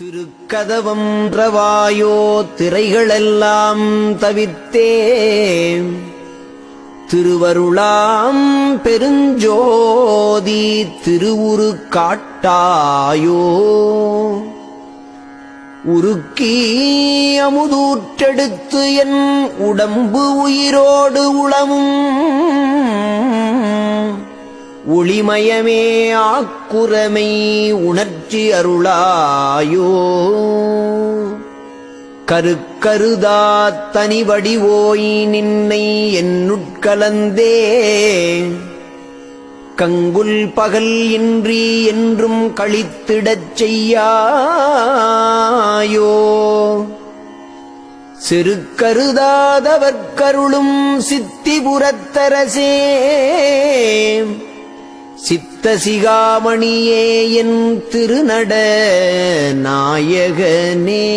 திருக்கதவம் ரவாயோ திரைகளெல்லாம் தவித்தே. திருவருளாம் பெருஞ்சோதி திருவுரு காட்டாயோ. உருக்கி அமுதூற்றெடுத்து என் உடம்பு உயிரோடு உளமும் ஒளிமயமே ஆக்குரமை உணர்ச்சி அருளாயோ. கருக்கருதா தனிவடிவோய் நின்னை என்னுட்கலந்தே கங்குல் பகல் இன்றி என்றும் கழித்திடச் செய்யாயோ. சிறுக்கருதாதவர்க்கருளும் சித்திபுரத்தரசே. சித்த சிகாமணியே என் திருநட நாயகனே.